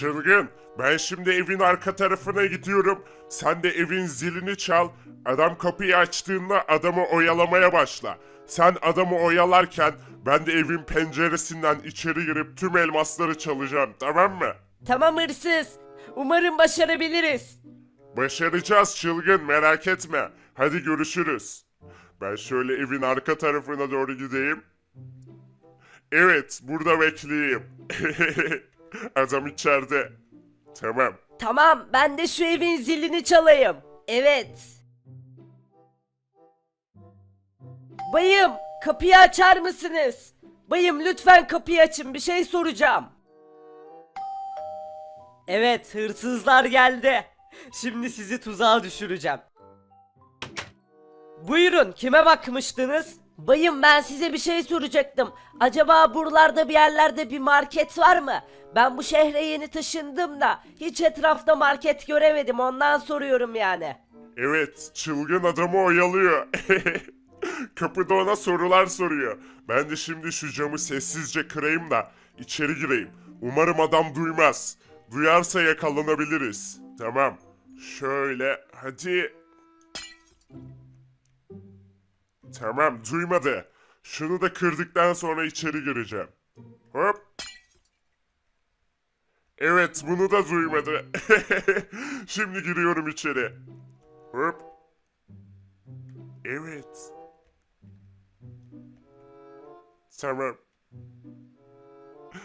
Çılgın, ben şimdi evin arka tarafına gidiyorum. Sen de evin zilini çal. Adam kapıyı açtığında adamı oyalamaya başla. Sen adamı oyalarken ben de evin penceresinden içeri girip tüm elmasları çalacağım, tamam mı? Tamam hırsız. Umarım başarabiliriz. Başaracağız çılgın, merak etme. Hadi görüşürüz. Ben şöyle evin arka tarafına doğru gideyim. Evet, burada bekleyeyim. Adam içeride. Tamam. Tamam ben de şu evin zilini çalayım. Evet. Bayım kapıyı açar mısınız? Bayım lütfen kapıyı açın bir şey soracağım. Evet hırsızlar geldi. Şimdi sizi tuzağa düşüreceğim. Buyurun kime bakmıştınız? Bayım ben size bir şey soracaktım. Acaba buralarda bir yerlerde bir market var mı? Ben bu şehre yeni taşındım da hiç etrafta market göremedim ondan soruyorum yani. Evet, çılgın adamı oyalıyor. Kapıda ona sorular soruyor. Ben de şimdi şu camı sessizce kırayım da içeri gireyim. Umarım adam duymaz. Duyarsa yakalanabiliriz. Tamam. Şöyle, hadi. Tamam, duymadı. Şunu da kırdıktan sonra içeri gireceğim. Hop. Evet, bunu da duymadı. Şimdi giriyorum içeri. Hop. Evet. Tamam.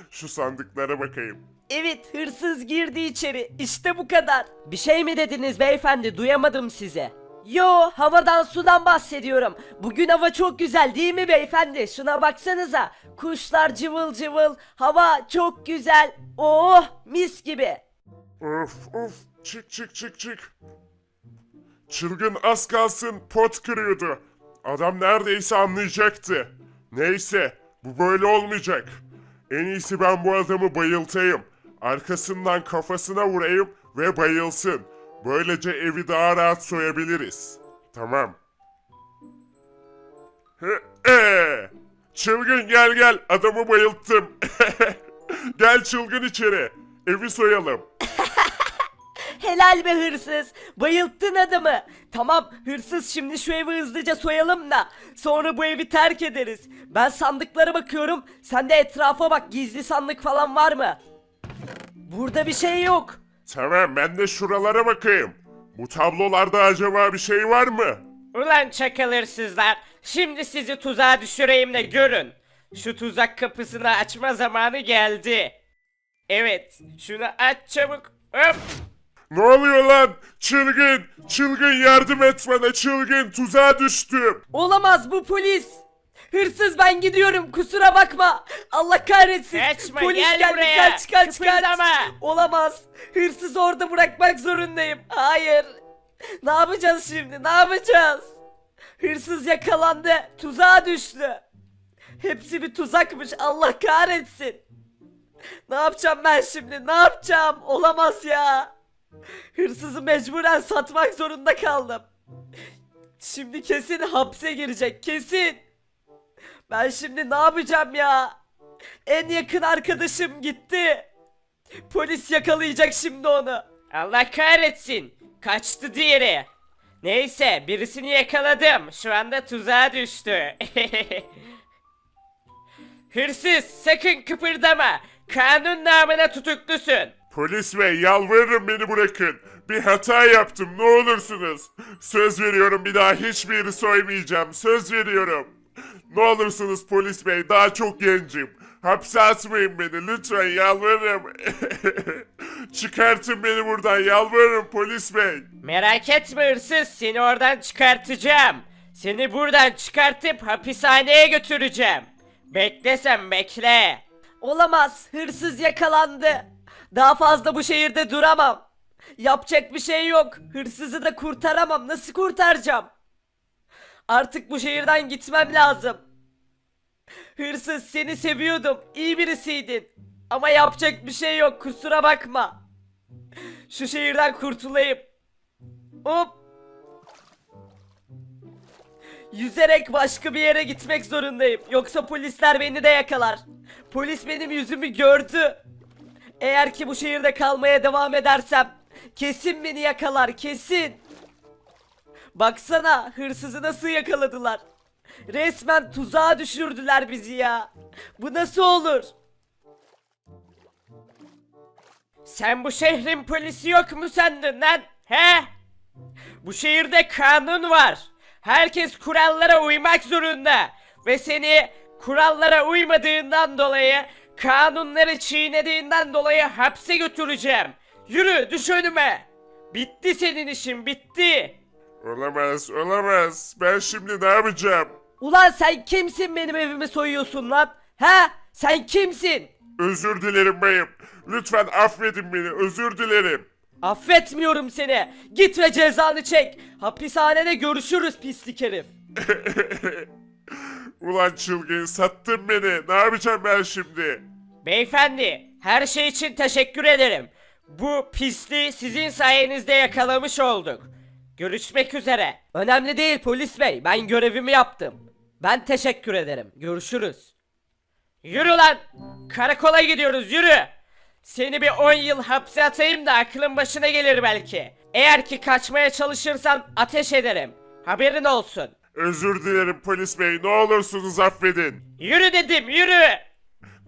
Şu sandıklara bakayım. Evet hırsız girdi içeri işte bu kadar. Bir şey mi dediniz beyefendi duyamadım sizi. Yo havadan sudan bahsediyorum. Bugün hava çok güzel değil mi beyefendi? Şuna baksanıza. Kuşlar cıvıl cıvıl. Hava çok güzel. Oh mis gibi. Of of çık çık çık çık. Çılgın az kalsın pot kırıyordu. Adam neredeyse anlayacaktı. Neyse bu böyle olmayacak. En iyisi ben bu adamı bayıltayım. Arkasından kafasına vurayım ve bayılsın. Böylece evi daha rahat soyabiliriz. Tamam. Ee, Çılgın gel gel adamı bayılttım. gel çılgın içeri. Evi soyalım. Helal be hırsız. Bayılttın adamı. Tamam hırsız şimdi şu evi hızlıca soyalım da. Sonra bu evi terk ederiz. Ben sandıklara bakıyorum. Sen de etrafa bak gizli sandık falan var mı? Burada bir şey yok. Tamam ben de şuralara bakayım. Bu tablolarda acaba bir şey var mı? Ulan çakal hırsızlar. Şimdi sizi tuzağa düşüreyim de görün. Şu tuzak kapısını açma zamanı geldi. Evet, şunu aç çabuk. Hop. Ne oluyor lan? Çılgın! Çılgın yardım et bana çılgın! Tuzağa düştüm! Olamaz bu polis. Hırsız ben gidiyorum kusura bakma. Allah kahretsin. Kaçma, polis gel geldi buraya. kaç kaç kaç. Kıpırdama. Olamaz. Hırsızı orada bırakmak zorundayım. Hayır. Ne yapacağız şimdi ne yapacağız? Hırsız yakalandı. Tuzağa düştü. Hepsi bir tuzakmış Allah kahretsin. Ne yapacağım ben şimdi ne yapacağım? Olamaz ya. Hırsızı mecburen satmak zorunda kaldım. Şimdi kesin hapse girecek kesin. Ben şimdi ne yapacağım ya? En yakın arkadaşım gitti. Polis yakalayacak şimdi onu. Allah kahretsin. Kaçtı diğeri. Neyse, birisini yakaladım. Şu anda tuzağa düştü. Hırsız, sakın kıpırdama. Kanun namına tutuklusun. Polis bey yalvarırım beni bırakın. Bir hata yaptım ne olursunuz. Söz veriyorum bir daha hiçbir yeri soymayacağım. Söz veriyorum. Ne olursunuz polis bey daha çok gencim. Hapse atmayın beni lütfen yalvarırım. Çıkartın beni buradan yalvarırım polis bey. Merak etme hırsız, seni oradan çıkartacağım. Seni buradan çıkartıp hapishaneye götüreceğim. Bekle sen bekle. Olamaz. Hırsız yakalandı. Daha fazla bu şehirde duramam. Yapacak bir şey yok. Hırsızı da kurtaramam. Nasıl kurtaracağım? Artık bu şehirden gitmem lazım. Hırsız seni seviyordum. İyi birisiydin. Ama yapacak bir şey yok. Kusura bakma. Şu şehirden kurtulayım. Hop. Yüzerek başka bir yere gitmek zorundayım. Yoksa polisler beni de yakalar. Polis benim yüzümü gördü. Eğer ki bu şehirde kalmaya devam edersem kesin beni yakalar kesin. Baksana hırsızı nasıl yakaladılar. Resmen tuzağa düşürdüler bizi ya. Bu nasıl olur? Sen bu şehrin polisi yok mu sandın lan? He? Bu şehirde kanun var. Herkes kurallara uymak zorunda. Ve seni kurallara uymadığından dolayı, kanunları çiğnediğinden dolayı hapse götüreceğim. Yürü düş önüme. Bitti senin işin bitti. Olamaz, olamaz. Ben şimdi ne yapacağım? Ulan sen kimsin benim evimi soyuyorsun lan? Ha? Sen kimsin? Özür dilerim bayım. Lütfen affedin beni, özür dilerim. Affetmiyorum seni. Git ve cezanı çek. Hapishanede görüşürüz pislik herif. Ulan çılgın sattın beni. Ne yapacağım ben şimdi? Beyefendi, her şey için teşekkür ederim. Bu pisliği sizin sayenizde yakalamış olduk. Görüşmek üzere. Önemli değil polis bey. Ben görevimi yaptım. Ben teşekkür ederim. Görüşürüz. Yürü lan! Karakola gidiyoruz yürü! Seni bir 10 yıl hapse atayım da aklın başına gelir belki. Eğer ki kaçmaya çalışırsan ateş ederim. Haberin olsun. Özür dilerim polis bey. Ne olursunuz affedin. Yürü dedim yürü!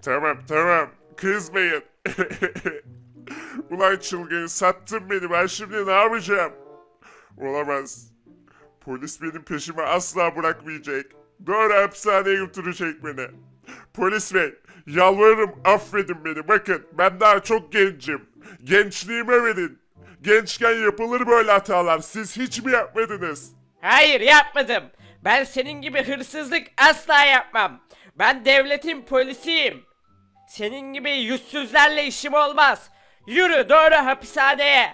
Tamam tamam. Kızmayın. Ulan çılgın sattın beni. Ben şimdi ne yapacağım? Olamaz. Polis benim peşimi asla bırakmayacak. Doğru hapishaneye götürecek beni. Polis bey, yalvarırım affedin beni. Bakın ben daha çok gencim. Gençliğime verin. Gençken yapılır böyle hatalar. Siz hiç mi yapmadınız? Hayır yapmadım. Ben senin gibi hırsızlık asla yapmam. Ben devletin polisiyim. Senin gibi yüzsüzlerle işim olmaz. Yürü doğru hapishaneye.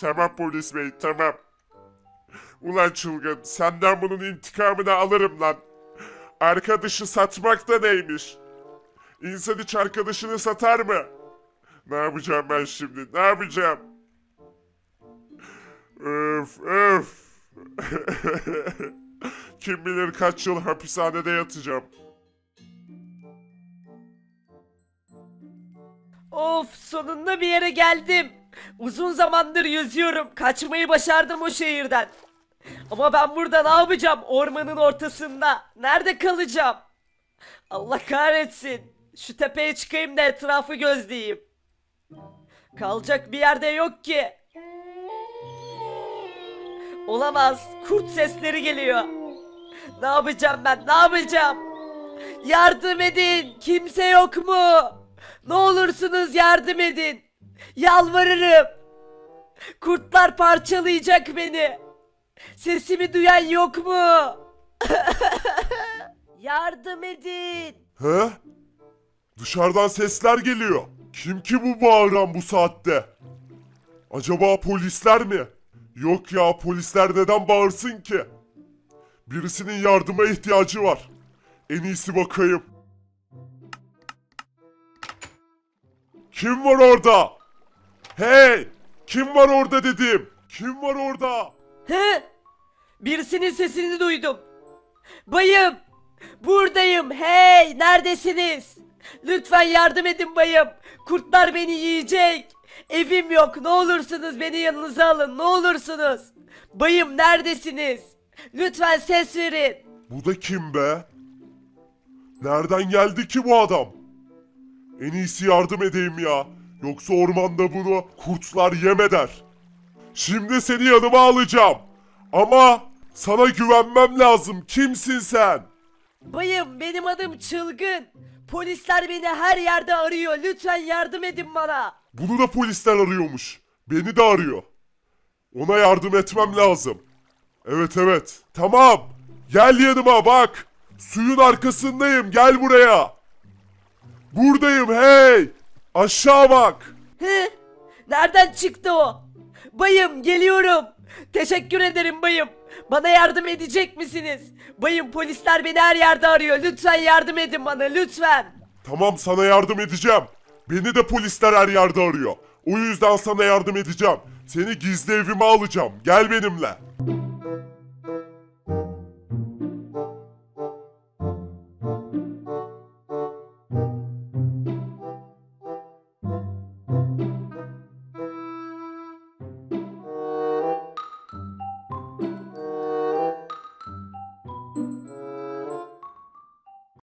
Tamam polis bey tamam. Ulan çılgın senden bunun intikamını alırım lan. Arkadaşı satmak da neymiş? İnsan hiç arkadaşını satar mı? Ne yapacağım ben şimdi ne yapacağım? Öf öf. Kim bilir kaç yıl hapishanede yatacağım. Of sonunda bir yere geldim. Uzun zamandır yüzüyorum. Kaçmayı başardım o şehirden. Ama ben burada ne yapacağım? Ormanın ortasında. Nerede kalacağım? Allah kahretsin. Şu tepeye çıkayım da etrafı gözleyeyim. Kalacak bir yerde yok ki. Olamaz. Kurt sesleri geliyor. Ne yapacağım ben? Ne yapacağım? Yardım edin. Kimse yok mu? Ne olursunuz yardım edin. Yalvarırım. Kurtlar parçalayacak beni. Sesimi duyan yok mu? yardım edin. He? Dışarıdan sesler geliyor. Kim ki bu bağıran bu saatte? Acaba polisler mi? Yok ya polisler neden bağırsın ki? Birisinin yardıma ihtiyacı var. En iyisi bakayım. Kim var orada? Hey! Kim var orada dedim? Kim var orada? He? Birisinin sesini duydum. Bayım. Buradayım. Hey, neredesiniz? Lütfen yardım edin bayım. Kurtlar beni yiyecek. Evim yok. Ne olursunuz beni yanınıza alın. Ne olursunuz. Bayım neredesiniz? Lütfen ses verin. Bu da kim be? Nereden geldi ki bu adam? En iyisi yardım edeyim ya. Yoksa ormanda bunu kurtlar yem eder. Şimdi seni yanıma alacağım. Ama sana güvenmem lazım. Kimsin sen? Bayım benim adım Çılgın. Polisler beni her yerde arıyor. Lütfen yardım edin bana. Bunu da polisler arıyormuş. Beni de arıyor. Ona yardım etmem lazım. Evet evet. Tamam. Gel yanıma bak. Suyun arkasındayım. Gel buraya. Buradayım hey. Aşağı bak. He? Nereden çıktı o? Bayım geliyorum. Teşekkür ederim bayım. Bana yardım edecek misiniz? Bayım polisler beni her yerde arıyor. Lütfen yardım edin bana lütfen. Tamam sana yardım edeceğim. Beni de polisler her yerde arıyor. O yüzden sana yardım edeceğim. Seni gizli evime alacağım. Gel benimle.